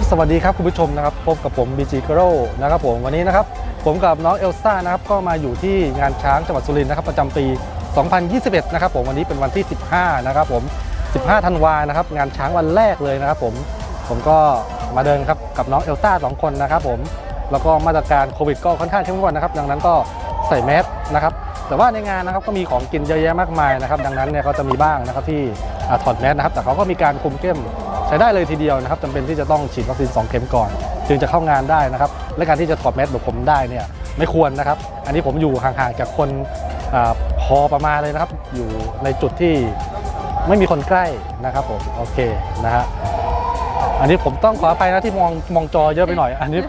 ับสวัสดีครับคุณผู้ชมนะครับ พบกับผม BG g r o นะครับผมวันนี้นะครับ ผมกับน้องเอลซ่านะครับก็มาอยู่ที่งานช้างจังหวัดสุรินทร์นะครับประจำปี 2021 นะครับผมวันนี้เป็นวันที่ 15 นะครับผม 15 ธันวานะครับงานช้างวันแรกเลยนะครับผมผมก็มาเดินครับกับน้องเอลซ่าสองคนนะครับผมแล้วก็มาตรการโควิดก็ค่อนข้างเข้มงวดนะครับ ดังนั้นก็ใส่แมสนะครับแต่ว่าในงานนะครับก็มีของกินเยอะแยะมากมายนะครับ ดังนั้นเนี่ยก็จะมีบ้างนะครับที่อถอดแมสนะครับ แต่เขาก็มีการคุมเข้ม ใช้ได้เลยทีเดียวนะครับจำเป็นที่จะต้องฉีดวัคซีน2เข็มก่อน จึงจะเข้างานได้นะครับ และการที่จะถอดแมสแบบผมได้เนี่ยไม่ควรนะครับ อันนี้ผมอยู่ห่างๆจากคนอพอประมาณเลยนะครับ อยู่ในจุดที่ไม่มีคนใกล้นะครับผมโอเคนะฮะอันนี้ผมต้องขออภัยนะที่มองมองจอเยอะไปหน่อย อันนี้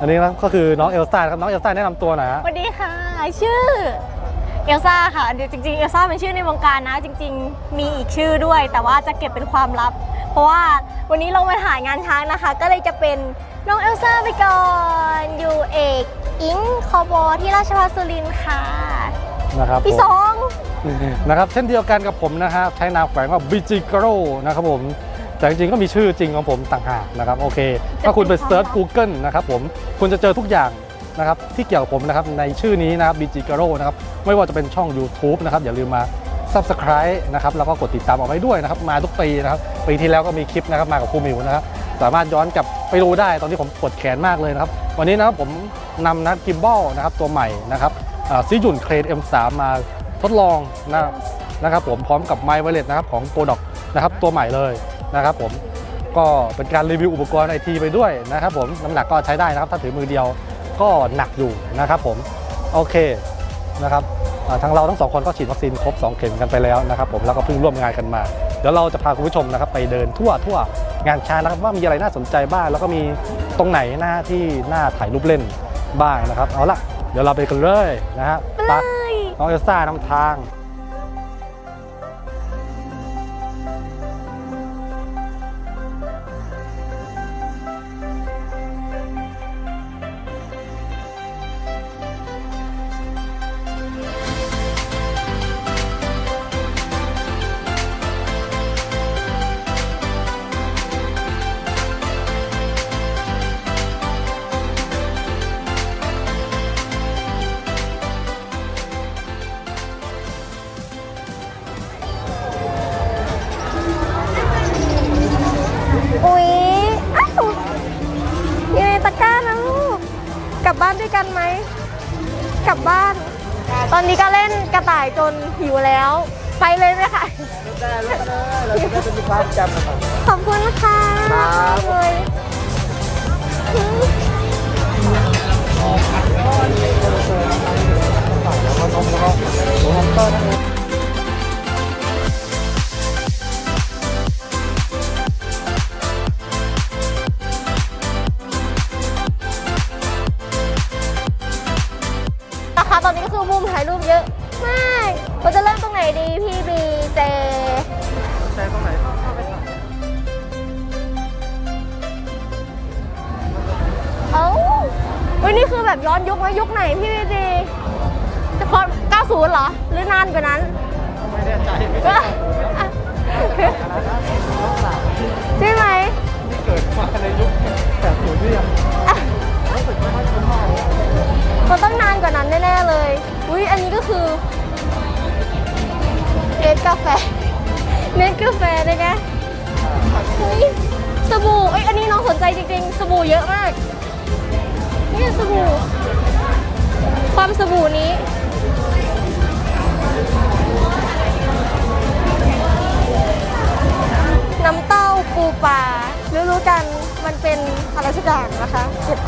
อันนี้นะก็คือน้องเอลซ่าครับน้องเอลซ่าแนะนำตัวหน่อยฮะสวัสดีค่ะ ชื่อเอลซ่าค่ะเดี๋ยวจริงๆเอลซ่าเป็นชื่อในวงการนะ จริง ๆ มีอีกชื่อด้วย แต่ว่าจะเก็บเป็นความลับ เพราะว่าวันนี้เรามาถ่ายงานช้างนะคะ ก็เลยจะเป็นน้องเอลซ่าไปก่อนอยู่เอกอิงคอบอที่ราชภัฏสุรินทร์ค่ะนะครับพี่ผมสองนะครับเช่นเดียวกันกับผมนะครับใช้นามแฝงว่าบิจิโกรนะครับผมแต่จริงๆก็มีชื่อจริงของผมต่างหากนะครับโอเค ถ้าคุณไปเซิร์ช Google นะครับผมคุณจะเจอทุกอย่างนะครับที่เกี่ยวกับผมนะครับในชื่อนี้นะครับบิจิโกรนะครับไม่ว่าจะเป็นช่อง YouTube นะครับอย่าลืมมา Subscribe นะครับแล้วก็กดติดตามเอาไว้ด้วยนะครับมาทุกปีนะครับปีที่แล้วก็มีคลิปนะครับมากับครูมิวนะครับสามารถย้อนกลับไปดูได้ตอนที่ผมปวดแขนมากเลยนะครับวันนี้นะครับผมนำนัดกิมบอลนะครับตัวใหม่นะครับซิจุนเครน M3 มาทดลองนะนะครับผมพร้อมกับไม w ์ไวเลสนะครับของโปรดอกนะครับตัวใหม่เลยนะครับผมก็เป็นการรีวิวอุปกรณ์ไอทีไปด้วยนะครับผมน้ำหนักก็ใช้ได้นะครับถ้าถือมือเดียวก็หนักอยู่นะครับผมโอเคนะครับ ทางเราทั้งสองคนก็ฉีดวัคซีนครบ 2 เข็มกันไปแล้วนะครับผมแล้วก็เพิ่งร่วมงานกันมา เดี๋ยวเราจะพาคุณผู้ชมนะครับไปเดินทั่วทั่วงานช้างนะครับว่ามีอะไรน่าสนใจบ้างแล้วก็มีตรงไหนหน้าที่น่าถ่ายรูปเล่นบ้างนะครับเอาละเดี๋ยวเราไปกันเลยนะฮะไปไปเลยน้องเอลซ่านำทาง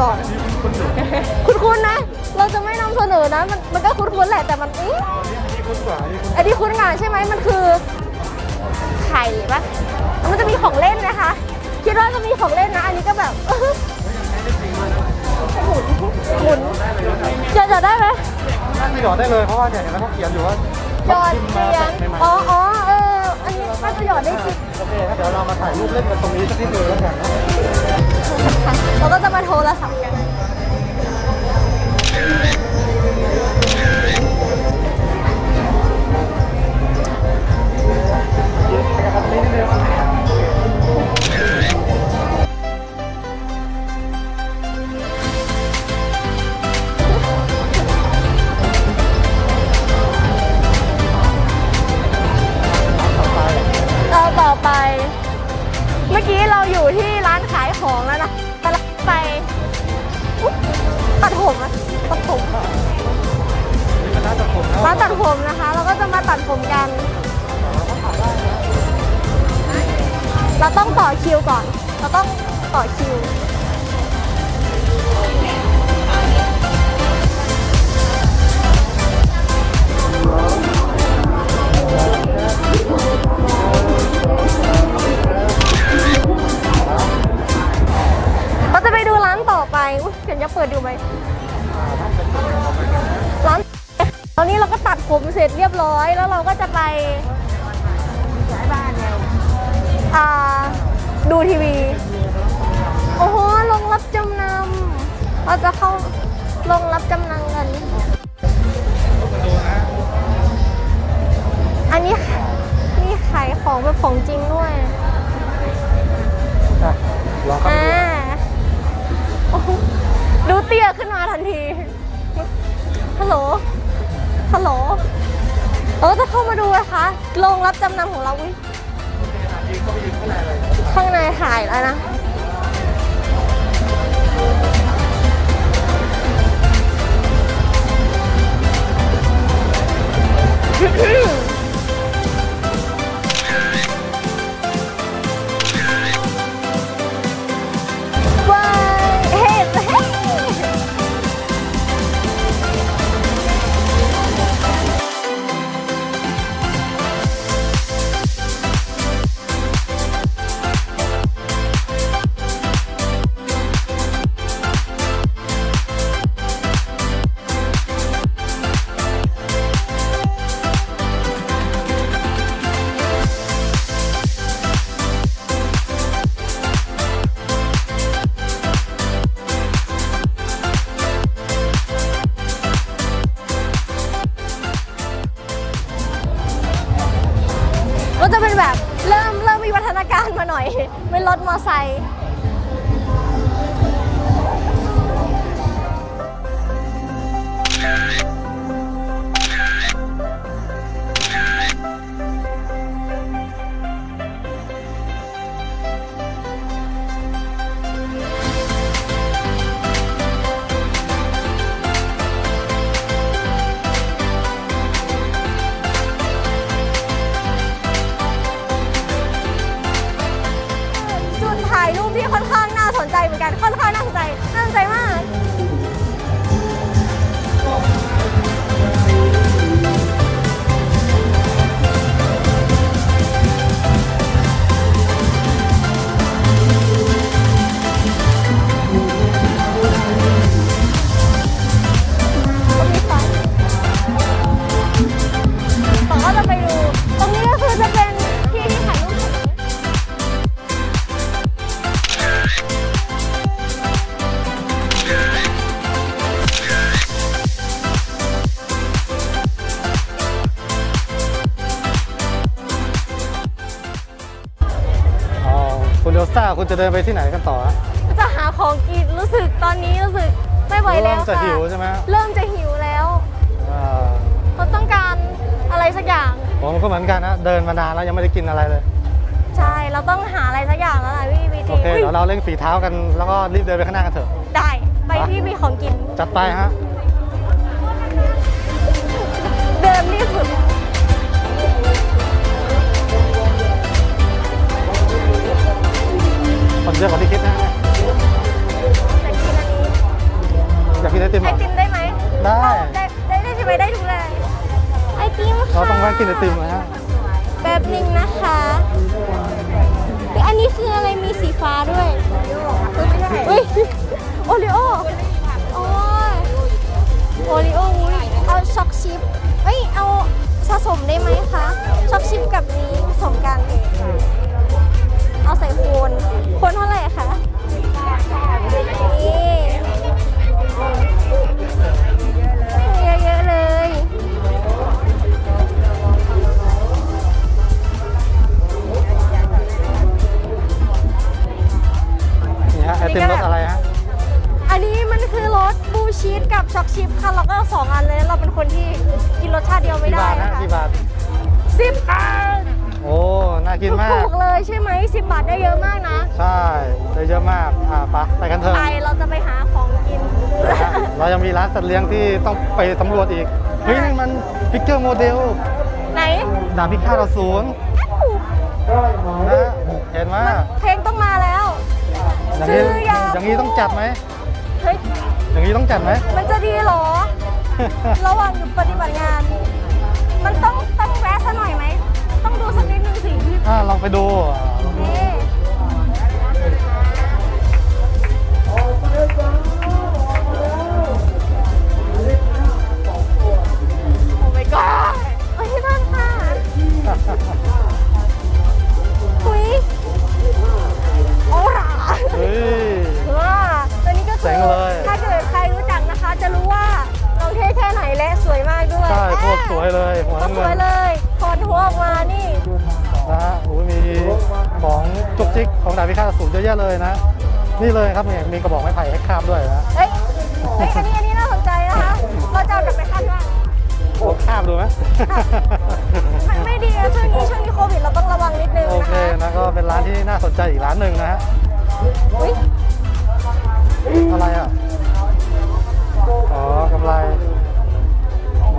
ก็บก่อน คุ้นๆนะ เราจะไม่นำเสนอนะ มันมันก็คุ้นๆแหละแต่มันอื้ออันนี้คุ้นกว่าอันนี้คุ้นอันนี้คุ้นงานใช่ไหมมันคือไข่ปะมันจะมีของเล่นนะคะ คิดว่าจะมีของเล่นนะ อันนี้ก็แบบอื้อหมุนหมุนจะจะได้ไหมน่าจะหยอดได้เลยเพราะว่าเนี่ยเห็นไหมเขาเขียนอยู่ว่าหยอดเหรียญใหม่ๆอ๋ออ๋อเอออันนี้น่าจะหยอดได้จริงโอเคงั้นเดี๋ยวเรามาถ่ายรูปเล่นกันตรงนี้สักนิดนึงแล้วกัน นะค่ะเราก็จะมาโทรศัพท์กันานตัดผมนะคะ เราก็จะมาตัดผมกัน เราต้องต่อคิวก่อน เราต้องต่อคิวเราจะไปดูร้านต่อไป อุ้ยเดี๋ยวจะเปิดดูไหม ผมเสร็จเรียบร้อย แล้วเราก็จะไปอ่าดูทีวี โอ้โหลงรับจำนำเราจะเข้าลงรับจำนำกัน อันนี้นี่ขายของแบบของจริงด้วยอะลองเข้าไปอ่าดูโอ้โหดูเตี้ยขึ้นมาทันที ฮัลโหล ฮัลโหลเราก็จะเข้ามาดูนะคะโรงรับจำนำของเราอุ้ยข้างในถ่ายแล้วนะว้ จะเดินไปที่ไหนกันต่อฮะจะหาของกินรู้สึกตอนนี้รู้สึกไม่ไหวแล้วเริ่มจะค่ะหิวใช่ไหมเริ่มจะหิวแล้วอ่าเราต้องการอะไรสักอย่าง ผมก็เหมือนกันนะเดินมานานแล้วยังไม่ได้กินอะไรเลย ใช่เราต้องหาอะไรสักอย่างแล้วล่ะพี่บีโอจีเค เดี๋ยวเราเล่นฝีเท้ากันแล้วก็รีบเดินไปข้างหน้ากันเถอะ ได้ไปที่มีของกิน จัดไปฮะ เดินรีบสุด คนเยอะกว่าที่คิดนะฮะจะกินอันนี้อยากกินไอติมเหไอรอติมได้ไหมได้เอาได้ได้ได้ใช่ไหมได้ทุกเลยไอติมค่ะเราต้องแวะกินไอติมนะฮะแป๊บหนึงนะคะเฮ้ยอันนี้คืออะไรมีสีฟ้าด้วยอุ้ยโอริโอโอ้ยโอริโออุ้ยเอาช็อกชิปเอ้ยเอาสะสมได้ไหมคะช็อกชิปกับนี้ผสมกัน เอาใส่โคนโคนเท่าไหร่คะ ต้องไปสำรวจอีก เฮ้ยนี่มันพิกเกอร์โมเดลไหนดาบพิฆาตอสูรนะเห็นไหมเพลงต้องมาแล้วอย่างนี้ซื้อยาอย่างนี้ต้องจัดไหมเฮ้ยอย่างนี้ต้องจัดไหมมันจะดีเหรอ ระหว่างอยู่ปฏิบัติงาน มันต้องต้องแวะซะหน่อยไหมต้องดูสักนิดนึงสิอ่าลองไปดู จิกของดาบพิฆาตอสูรเยอะแยะเลยนะ นี่เลยครับเนี่ยมีกระบอกไม้ไผ่ให้คาบด้วยนะเอ้ยเอ้ยอันนี้อันนี้น่าสนใจนะคะ เราจะเอากลับไปคาดว่าลองคาบดูไหมมันไม่ดีนะช่วงนี้ช่วงนี้โควิดเราต้องระวังนิดนึงโอนะเคคะนะก็เป็นร้านที่น่าสนใจอีกร้านหนึ่งนะฮะอุ้ยอะไรอะอ๋อกำไร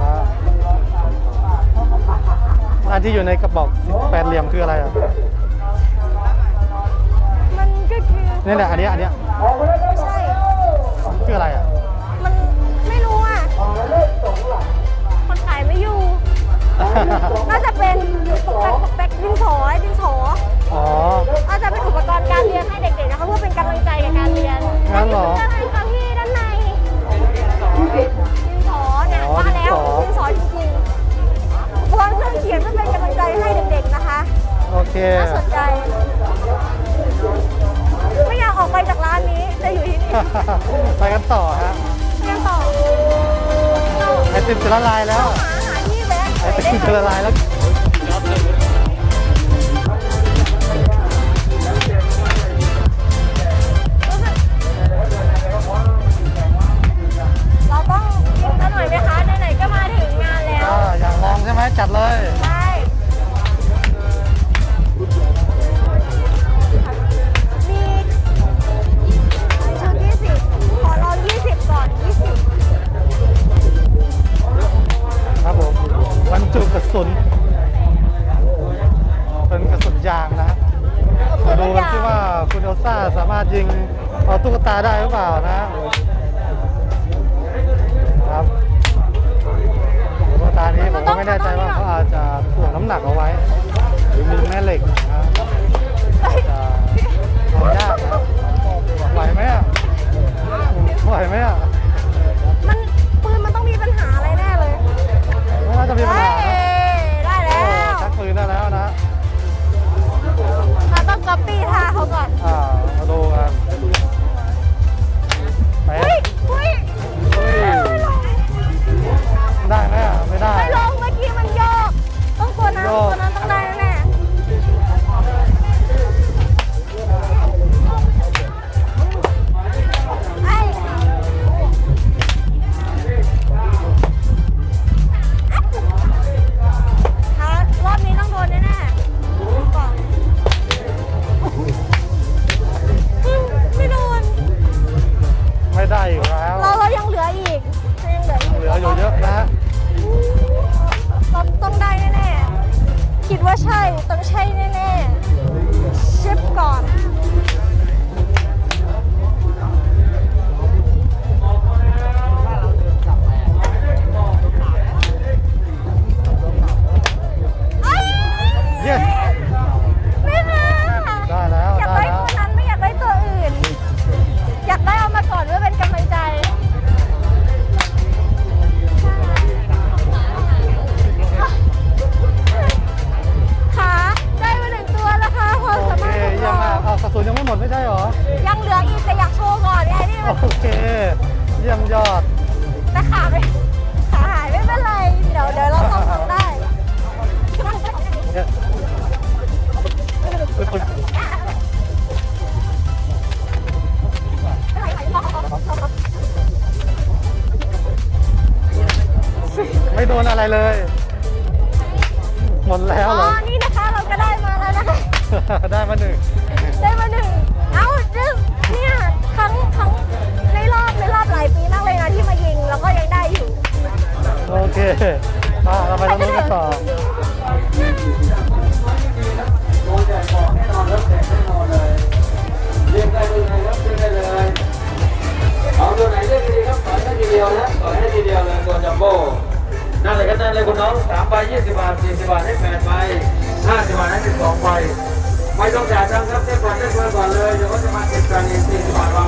นะอันที่อยู่ในกระบอกแปดเหลี่ยมคืออะไรอะ ก็คือนี่แหละอันเนี้ยอันเนี้ยไม่ใช่ คืออะไรอะ มันไม่รู้อะ คนขายไม่อยู่ น่าจะเป็นปกแป๊กปกแป๊กดินสอดินสออ๋อ อาจจะเป็นอุปกรณ์การเรียนให้เด็กๆนะคะเพื่อเป็นกำลังใจในการเรียนงั้นเหรออันนี้คืออะไรคะพี่ด้านในดินสอเนี่ยอ๋อว่าแล้วดินสอดินสอจริงๆวางเครื่องเขียนเพื่อเป็นกำลังใจให้เด็กๆนะคะ โอเค น่าสนใจ ไม่อยากออกไปจากร้านนี้จะอยู่ที่นี่ไปกันต่อฮะยังต่อไอติมจะละลายแล้วหาหาที่แวะไอติมจะละลายแล้วเราต้องกินกันหน่อยไหมคะไหนๆก็มาถึงงานแล้ว อ่าอยากลองใช่ไหมจัดเลยาไปตรงนู้นกันต่อโดนแจกของแน่นอนรับแจกแน่นอนเลยเรียกได้เลยครับเรียกได้เลยเอาตัวไหนเลือกดีครับต่อยได้ทีเดียวนะต่อยได้ทีเดียวเลยตัวจัมโบ้นั่นเลยก็ได้เลยคุณน้องสามใบยี่สิบบาทสี่สิบบาทให้แปดใบห้าสิบบาทให้สิบสองใบไม่ต้องจ่ายตังค์ครับได้ก่อนได้ก่อนก่อนเลยเดี๋ยวเขาจะมาเก็บกันอีกสี่สิบบาทเรา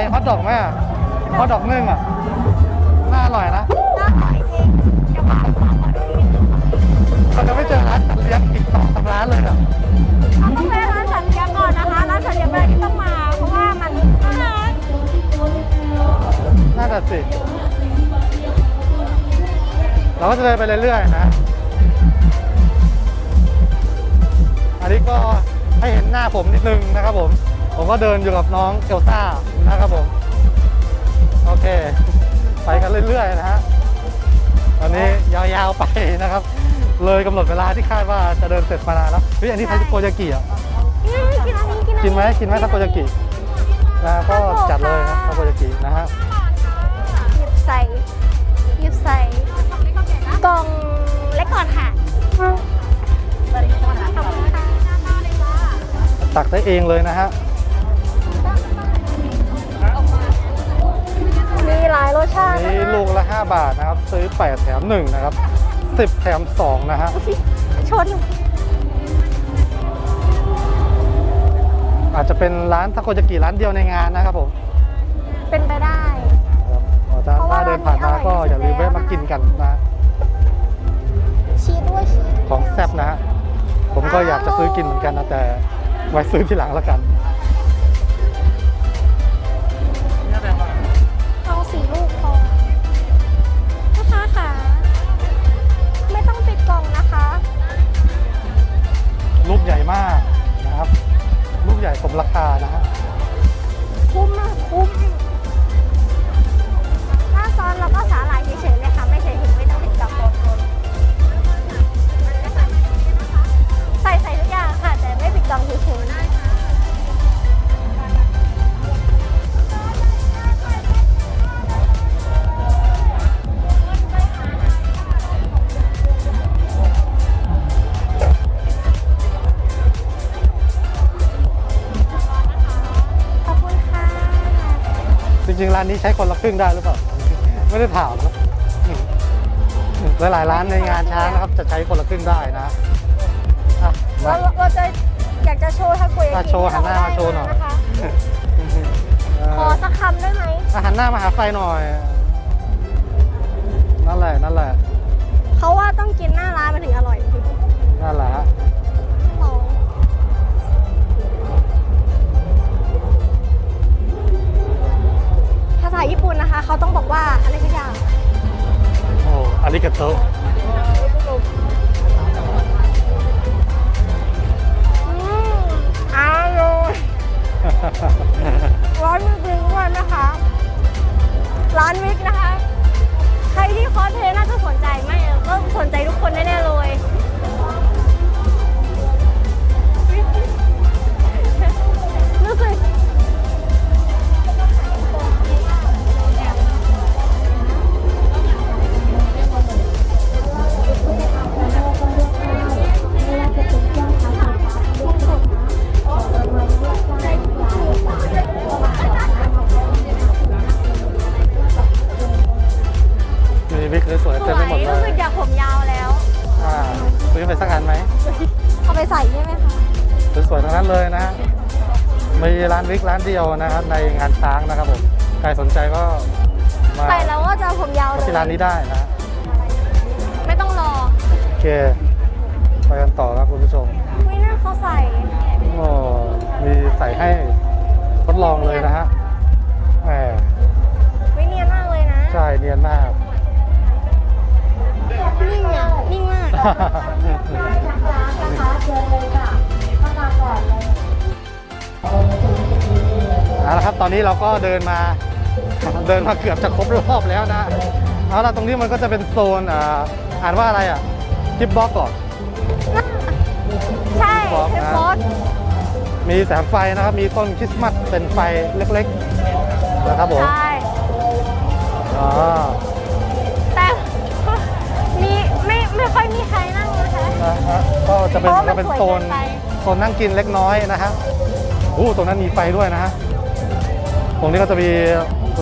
อิ่มอะอะไรฮอทดอกไหมอะฮอทดอกนึ่งอะน่าอร่อยนะน่าอร่อยจริงเดี๋ยวมาขอขอดูนิดนึงเราจะไม่เจอร้านสัตว์เลี้ยงอีกสองสามร้านเลยอะเราต้องแวะร้านสัตว์เลี้ยงก่อนนะคะร้านสัตว์เลี้ยงอะไรที่ต้องมาเพราะว่ามันน่ารักน่าจะสิเราก็จะเดินไปเรื่อยๆนะ อันนี้ก็ให้เห็นหน้าผมนิดนึงนะครับผม ผมก็เดินอยู่กับน้องเอลซ่านะครับผม โอเค ไปกันเรื่อยๆนะฮะตอนนี้ยาวๆไปนะครับ เลยกำหนดเวลาที่คาดว่าจะเดินเสร็จมานานแล้วเฮ้ยอันนี้ไทาโกยากิอะอืมกินอันนี้กินอันนี้กินไหมกินไหมทาโกยากินะก็จัดเลยนะทาโกยากินะฮะหยิบใส่หยิบใส่กล่องเล็กก่อนค่ะขอบคุณค่ะตักได้เองเลยนะฮะ ลายรสชาตินี่ลูกละ 5 บาทนะครับ ซื้อ 8 แถม 1 นะครับ 10 แถม 2 นะฮะชน อาจจะเป็นร้านทาโกยากิร้านเดียวในงานนะครับผม เป็นไปได้ครับถ้าเพราะว่าถ้าเดินผ่านมาก็ร้านนี้อย่าลืมอร่อยที่สุดแวะมากินกันนะชีสด้วยชีสของแซ่บนะฮะผมก็อยากจะซื้อกินเหมือนกันนะแต่ไว้ซื้อทีหลังแล้วกัน ราคานะฮะ ริงๆร้านนี้ใช้คนละครึ่งได้หรือเปล่า ไม่ได้ถามนะหลายๆร้านในงานช้างนะครับ จะใช้คนละครึ่งได้นะอะเรามาเราจะอยากจะโชว์ทาโกยามากิโชว์หันหน้ามาโชว์หน่อยนะคะเอ่ขออสักคำได้ไหมอาหันหน้ามาหาไฟหน่อย นั่นแหละ นั่นแหละ เขาว่าต้องกินหน้าร้านมันถึงอร่อยจริงนั่นแหละฮะ ญี่ปุ่นนะคะ เขาต้องบอกว่าอะไรสักอย่างโอ้อาริกาโตอืมอร่อยร้อนจริงๆด้วยนะคะ ร้านวิก วิกร้านเดียวนะครับในงานช้างนะครับผมใครสนใจก็มาใส่แล้วก็จะผมยาวเลยที่ร้านนี้ได้นะฮะไม่ต้องรอโอเคไปกันต่อครับคุณผู้ชมไม่น่าเขาใส่โอ้มีใส่ให้ทดลองเลยนะฮะแหมไม่เนียนมากเลยนะใช่เนียนมาก นิ่งอะนิ่งมากเอาละครับตอนนี้เราก็เดินมาเดินมาเกือบจะครบรอบแล้วนะเอาละตรงนี้มันก็จะเป็นโซนอ่าอ่านว่าอะไรอะกิฟบ็อกก่อนใช่บอกเทปนะโพสมีแสงไฟนะครับ มีต้นคริสต์มาสเป็นไฟเล็กๆนะครับผมใช่อ๋อแต่มีไม่ไม่ค่อยมีใครนั่งนะคะนะฮะก็จะเป็นเพราะว่ามันจะเป็นสวยโซนเกินไปโซนนั่งกินเล็กน้อยนะฮะอู้ตรงนั้นมีไฟด้วยนะฮะ ตรงนี้ก็จะมี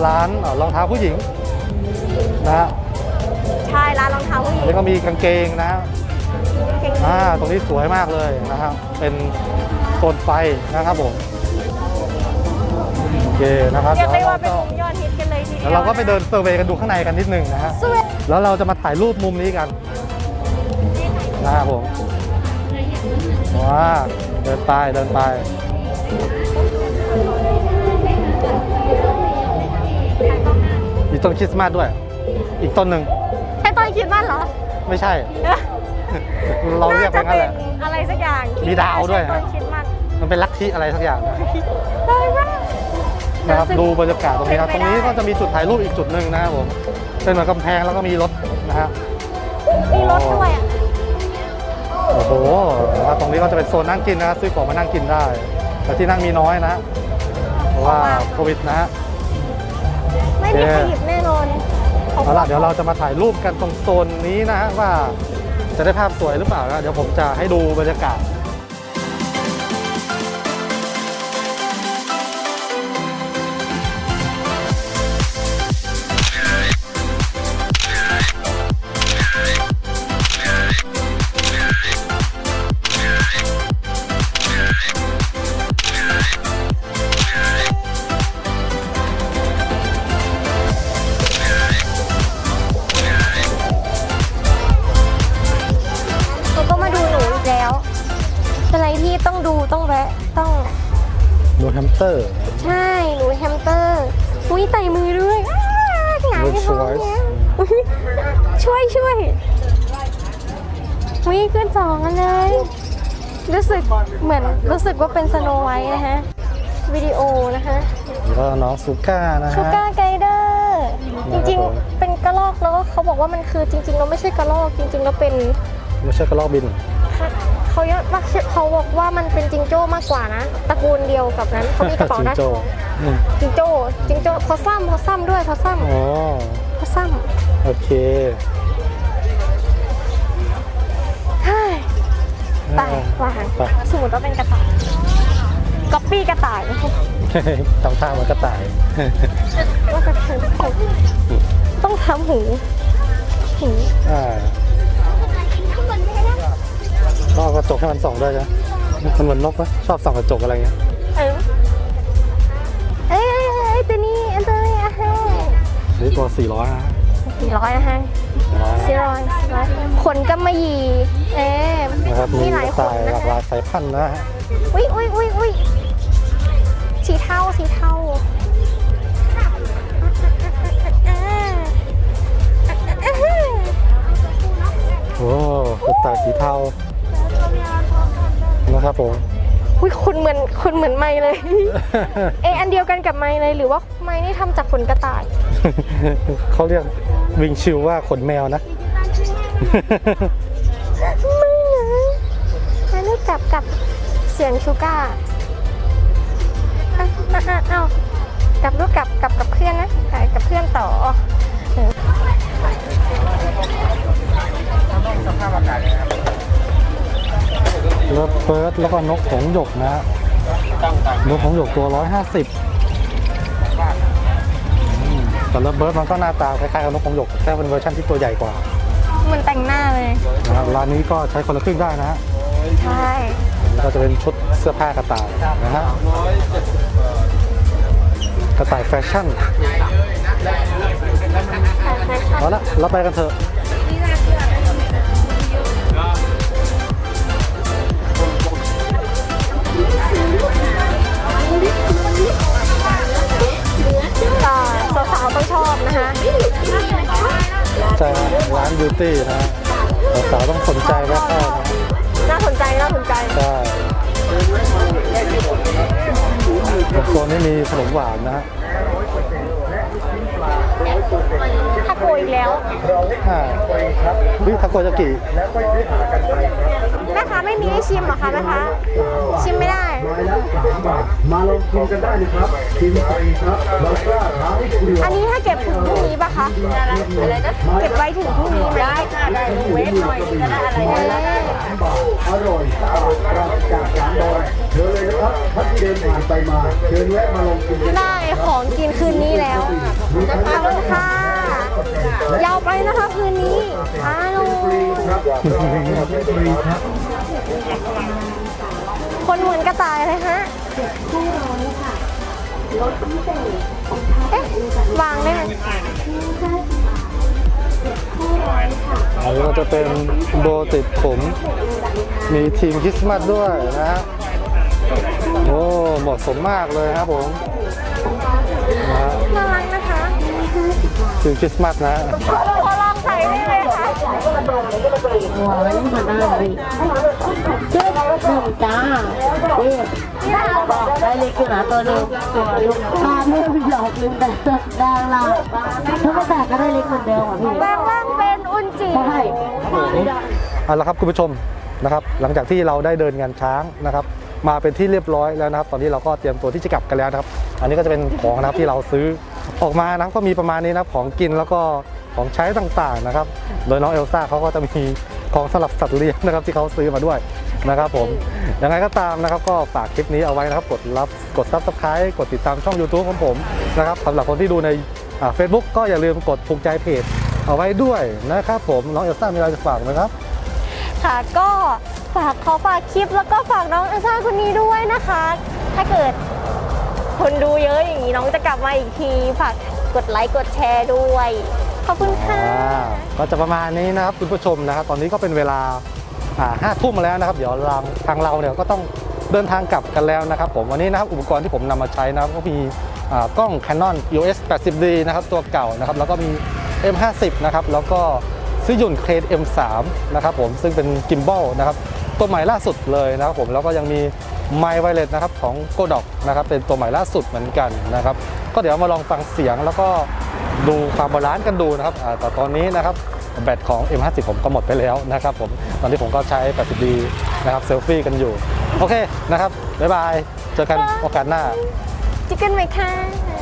ร้านเอ่อรองเท้าผู้หญิงนะฮะใช่ร้านรองเท้าผู้หญิงแล้วก็มีกางเกงนะฮะเก่งอ่าตรงนี้สวยมากเลยนะครับ เป็นโซนไฟนะครับผมโอเคนะครับเรียกได้เดี๋ยวว่าเราเป็นก็มุมยอดฮิตกันเลยทีเดียวเดี๋ยวเราก็ไปเดินเซอร์เวย์กันดูข้างในกันนิดนึงนะฮะสวยแล้วเราจะมาถ่ายรูปมุมนี้กันนะครับผมว้าเดินไปเดินไป ต้นคริสต์มาสด้วย อีกต้นหนึ่งไอ้ต้นคิดว่าเหรอไม่ใช่ เราเรียกเป็นงั้นแหละน่าจะเป็นอะไรสักอย่างที่มีดาวด้วยไม่ใช่ต้นคิดมันมันเป็นลัทธิอะไรสักอย่างนะได้ไหมนะครับรู้สึกดูบรรยากาศตรงนี้ครับตเป็รนงไปนี้ได้ก็จะมีจุดถ่ายรูปอีกจุดหนึ่งนะครับผมเป็นเหมือนกำแพงแล้วก็มีรถนะฮะมีรถด้วยอะโอ้โหนะครับตรงนี้ก็จะเป็นโซนนั่งกินนะซื้อของมานั่งกินได้ แต่ที่นั่งมีน้อยนะเพราะว่าโควิดนะฮะ ไม่มีใครหยิบแน่นอนเอาล่ะเดี๋ยวเราจะมาถ่ายรูปกันตรงโซนนี้นะฮะว่าจะได้ภาพสวยหรือเปล่านะเดี๋ยวผมจะให้ดูบรรยากาศ เตอร์ ใช่หนูแฮมสเตอร์ อุ้ยไต่มือด้วยอ้าหงายในท้องเนี่ยอุ๊ยช่วยช่วยวิ่งขึ้นสองกันเลย รู้สึกเหมือนรู้สึกว่าเป็นสโนไวท์นะคะวิดีโอนะคะ แล้วก็น้องซูก้านะชูฮะ ก้าไกเดอร์จริงครับผม ๆ เป็นกระรอกแล้วก็เขาบอกว่ามันคือจริง ๆ เราไม่ใช่กระรอกจริงๆเราเป็นไม่ใช่กระรอกบิน เขาเยอะมากเขาบอกว่ามันเป็นจิงโจ้มากกว่านะตระกูลเดียวกับนั้นเขามีกระเป๋าจิงด้านโจ้ท้องอืมจิงโจ้จิงโจ้พอซ้ำพอซ้ำด้วยพอซ้อ๋อำพอซ้โอเคำเฮ้ยไปวางไปสมมติว่าเป็นกระต่ายก๊อปปี้กระต่ายทำท่าเหมันกระต่ายว่ากระต่ายต้องทำหูหูอ่า ก็เอากระจกให้มันส่องด้วยนะมันเหมือนนกปะชอบส่องกระจกอะไรเงี้ยเออเอ้ยเอ้ยเอ้ยตัวนี้อันตัวนี้อะให้นี่ตัว400นะสี่ร้อยนะฮะสี่ร้อยสี่ร้อยขนกำมะหยี่เอ๊ะนะครับมีหลายกระขต่านยนะหลากหคะลายสายพันธุ์นะฮะอุ้ยอุ้ยอุ้ยอุ้ย เหมือนคุณเหมือนไม้เลย เอะอันเดียวกันกับไม้เลยหรือว่าไม้นี่ทำจากขนกระต่าย เขาเรียกวิงชิวว่าขนแมวนะ ไม่นะอันนี้กลับกับเสียงชูก้าอะอะอะเอากลับลูกกลับกลับกับเพื่อนนะอะกับเพื่อนต่อเออเลิฟเฟิร์สแล้วก็นกหงส์หยกนะฮะ นกหงส์หยกตัว 150อืมแต่เลิฟเบิร์ดมันก็หน้าตาคล้ายๆกับนกหงส์หยกแค่เป็นเวอร์ชันที่ตัวใหญ่กว่าเหมือนแต่งหน้าเลยนะครับร้านนี้ก็ใช้คนละครึ่งได้นะฮะใช่อันนี้ก็จะเป็นชุดเสื้อผ้ากระต่ายนะฮะกระต่ายแฟชั่นเอาละเราไปกันเถอะ ก็สาวๆต้องชอบนะคะใช่ฮะร้านบิวตี้นะฮะสาวๆต้องสนใจแม่เข้านะน่าสนใจน่าสนใจใช่โซนนี้มีขนมหวานนะฮะ ถ้าโกอีกแล้วอ่าวิทาโกยากิแม่ค้าไม่มีให้ชิมเหรอคะแม่ค้าชิมไม่ได้ มาลองกินกันได้เลยครับกินฟรีครับเรากล้าท้าให้คุณอันนี้ถ้าเก็บถึงพรุ่งนี้ปะคะอะไรนะเก็บไว้ถึงพรุ่งนี้ไหมได้ค่ะได้เวฟหน่อยก็ได้อะไร ได้อร่อยสะอาดปราศจากสารดอยเชิญเลยนะครับท่านที่เดินผ่านไปมา เชิญแวะมาลองกินกันได้ของกินคืนนี้แล้วขอบคุณค่ะ ยาวไปนะคะคืนนี้อ้าวครับฟรีครับคนเหมือนกระต่ายเลยฮะเอ๊ะวางได้ไหม อันนี้ก็จะเป็นโบติดผม มีทีมคริสต์มาสด้วยนะฮะโอ้เหมาะสมมากเลยครับผมนะฮะน่ารักนะคะทีมคริสต์มาสนะฮะขอลองใส่ได้เลยค่ะหัวมันมาได้เลยเจ็ดหนึ่งจ้าเอ๊ะนี่นะคะได้เล็กอยู่นะตัวหนึงตัวลูกตาไม่หยอกลืมแต่ดังล่ะถ้าไม่แตกก็ได้เล็กเหมือนเดิมอะพี่แปลงร่าง เป็นอุนจิใช่เอาละครับคุณผู้ชมนะครับ หลังจากที่เราได้เดินงานช้างนะครับ มาเป็นที่เรียบร้อยแล้วนะครับ ตอนนี้เราก็เตรียมตัวที่จะกลับกันแล้วนะครับ อันนี้ก็จะเป็นของนะครับที่เราซื้อออกมานะครับก็มีประมาณนี้นะครับของกินแล้วก็ของใช้ต่างๆนะครับ โดยน้องเอลซ่าเขาก็จะมีของสำหรับสัตว์เลี้ยงนะครับที่เขาซื้อมาด้วยนะครับผมยังไงก็ตามนะครับ ก็ฝากคลิปนี้เอาไว้นะครับ กดรับกดซับสไครต์กดติดตามช่อง YouTube ของผมนะครับสำหรับคนที่ดูในเฟซบุ๊กก็อย่าลืมกดถูกใจเพจ เอาไว้ด้วยนะครับผมน้องเอลซ่ามีอะไรจะฝากไหมครับ ค่ะก็ฝากขอฝากคลิปแล้วก็ฝากน้องเอลซ่าคนนี้ด้วยนะคะ ถ้าเกิดคนดูเยอะอย่างนี้น้องจะกลับมาอีกที ฝากกดไลค์กดแชร์ด้วย ขอบคุณค่ะอ่าก็จะประมาณนี้นะครับคุณผู้ชมนะครับตอนนี้ก็เป็นเวลาห้าทุ่มมาแล้วนะครับ เดี๋ยวเราทางเราเนี่ยก็ต้องเดินทางกลับกันแล้วนะครับผมวันนี้นะครับอุปกรณ์ที่ผมนำมาใช้นะครับก็มีอ่ากล้อง Canon EOS 80D นะครับตัวเก่านะครับแล้วก็มี M50 นะครับแล้วก็ซิยุนเครน M3 นะครับผมซึ่งเป็นกิมบอลนะครับตัวใหม่ล่าสุดเลยนะครับผมแล้วก็ยังมีไมค์ไวเลสนะครับของ g o d o c นะครับเป็นตัวใหม่ล่าสุดเหมือนกันนะครับก็เดี๋ยวมาลองฟังเสียงแล้วก็ดูความบาลานซ์กันดูนะครับอ่าแต่ตอนนี้นะครับแบตของ M50 ผมก็หมดไปแล้วนะครับผมตอนนี้ผมก็ใช้ 80D นะครับเซลฟี่กันอยู่ โอเคนะครับ บ๊ายบาย เจอกันโอกาสหน้าจิกเกิลไหมค่ะ